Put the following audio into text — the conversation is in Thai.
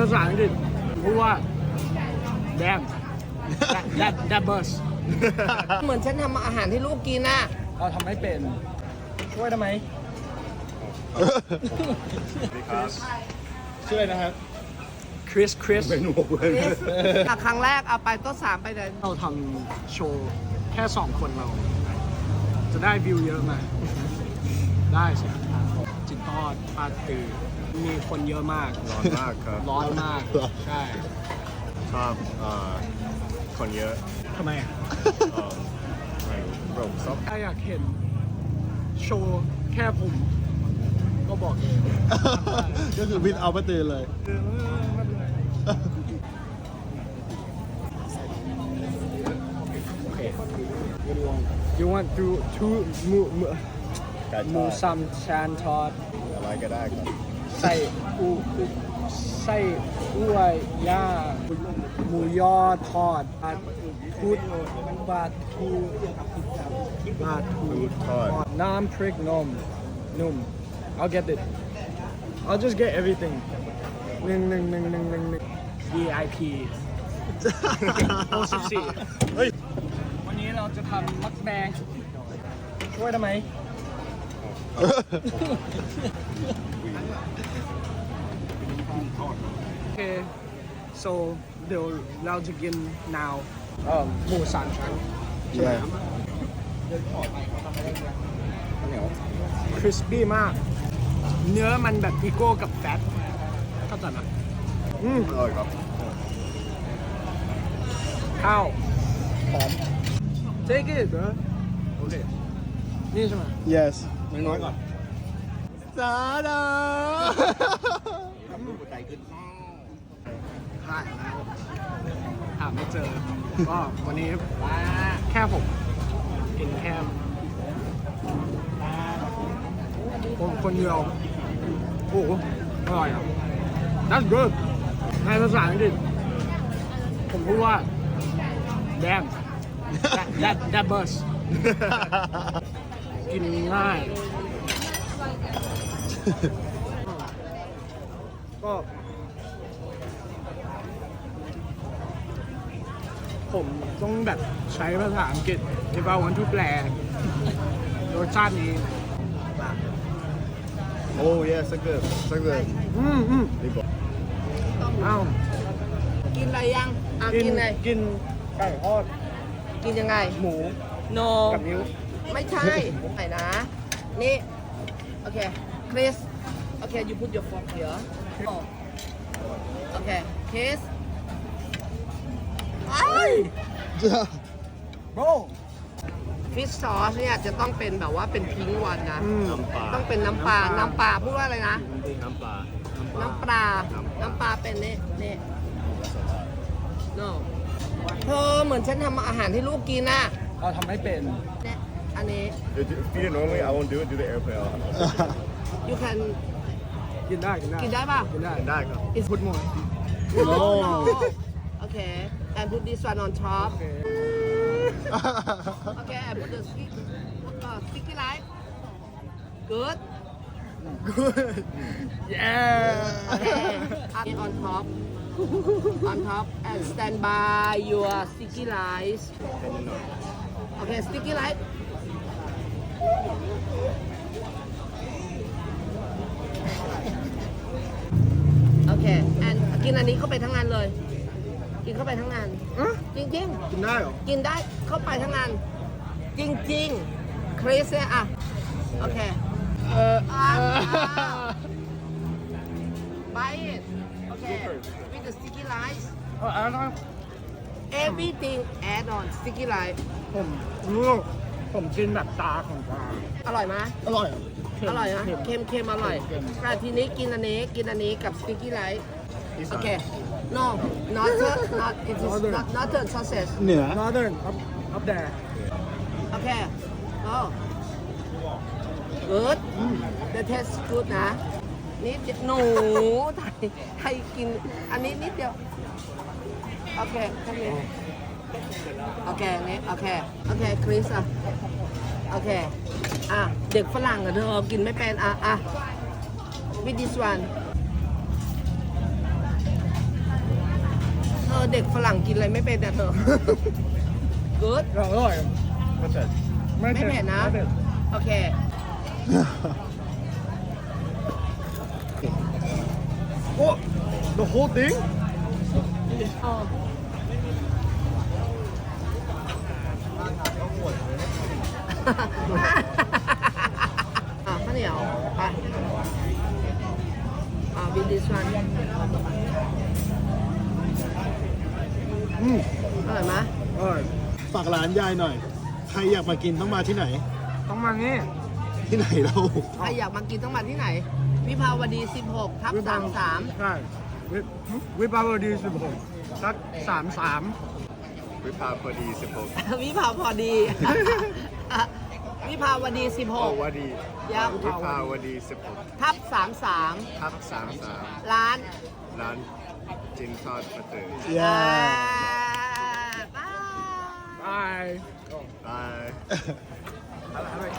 ภาษาอังกฤษพูดว่า damn that that that bus เหมือนฉันทำอาหารให้ลูกกินน่ะเราทำไม่เป็น ช่วยได้ไหมช่วยนะครับ คริส คริส เป็นหัวเพื่อนอะครั้งแรกเอาไปโต๊ะสามไปเลยเราทำโชว์แค่สองคนเรา จะได้วิวเยอะไหมได้สิจิต ทอดปาตือมีคนเยอะมาก ร้อนมากครับ ร้อนมาก ใช่ ชอบเอ่อคนเยอะทำไมอะเอ่อไม่รู้ผมชอบถ้าอยากเห็น โชว์แค่ผม ก็บอกเองก็คือพิดเอาไปตื่นเลย You want to to หมูหมู ไก่หทมูอดซัมชานทอดอะไร ก็ได้ครับไส้อูอูไส้อ้วยย่างหมูยอทอดบาทูดบาทูบาทูฟูดทอดน้ำพริกนมนุ่ม I'll get it I'll just get everything หนึ่งหนึ่งหนึ่งหนึ่งหนึ่งหนึ่ง VIP โอสิบสี่เฮ้ยวันนี้เราจะทำมักแบงช่วยได้ไหม โอเค so เดี๋ยวเราจะกิน now เอ่อหมูสามชั้นใช่ไหมคริสปี้มาก เนื้อมันแบบอีโก้กับแฟตเข้าใจไหมอืมอร่อยครับ ข้าวหอม take it bro โอเคนี่ใช่ไหม yes น้อยๆก่อนสาดาหายหาไม่เจอ ก็วันนี้แค่ผมกินแค่คนคนเดียวโอ้โหอร่อยอะ that's good ในภาษาอังกฤษผมพูดว่า damn that that that bus กินง่าย ก็ผมต้องแบบใช้ภาษาอังกฤษ if I want to แปลรสชาตินี้โอ้ yes so good so good อืมอืมนี่บอกอ้าวกินอะไรยังอะกินไงกินไก่ทอดกินยังไง หมูโนกับนิ้ว ไม่ใช่ไหนนะ นี่ โอเคคริสโอเค you put your fork here โอเคคริสไอ้โบฟิชซอสเนี่ยจะต้องเป็นแบบว่าเป็นพิงค์วันนะ น้ำปลาต้องเป็นน้ำปลา น้ำปลาพูดว่าอะไรนะ น้ำปลาน้ำปลา น้ำปลาเป็นนี่นี่ no เธอเหมือนฉันทำอาหารให้ลูกกินน่ะ เราทำไม่เป็น เนี่ย อันนี้ If you feed it normally I won't do it do the airplane you can กินได้ กินได้ กินได้ป่ะ กินได้ ได้ครับ It's พุดหมด no no okay and put this one on top โอเค okay and put the stick uh, sticky light good yeah okay and on top on top and stand by your sticky lights okay sticky light Okay and กินอันนี้เข้าไปทั้งงานเลย กินเข้าไปทั้งงานอะจริงกินได้เหรอ ๆ กินได้เข้าไปทั้งงาน จริงๆคริสเนี่ยอะ โอเค เอออะเออ buy it okay with the sticky lights เออแล้ว everything add on sticky light ผมรู้ ผมกินแบบตาของปลาอร่อยไหมอร่อยอร่อยนะเค็มเค็มๆอร่อยเค็มแต่ทีนี้กินอันนี้กินอันนี้กับ sticky light อีโอสานเค no not not it is not not the sausage เหนือ Northern up up there โอเค oh good the taste good นะนิดเดียวหนูไทยไทยกินอันนี้นิดเดียว โอเคโอเค โอเคนี่โอเคโอเคคริสอะโอเคอะเด็กฝรั่งอะเธอกินไม่เป็นอะอะ with this one อเด็กฝรั่งกินอะไรไม่เป็นแต่เธอ good อร่อย What's that? ไม่ไม่เผ็ดนะไม่เผ็ดโอเค โอ้ the whole thing ข้าวเหนียวปอ่บินดิสวันอืมอร่อยไหมอร่อยฝากร้านยายหน่อย ใครอยากมากินต้องมาที่ไหน ต้องมานี่ที่ไหนเราใครอยากมากินต้องมาที่ไหน วิภาวดี 16 ทับ 33 ใช่วิวิภาวดี16ทับ33 วิภาพอดีสิบหกวิภาวพอดี วิภาวดีโอ้16วดียับวิภาวดีสิบหกทับ33ทับสามสามร้านร้านจินทอดประตืออย่าอ่า บายบายบาย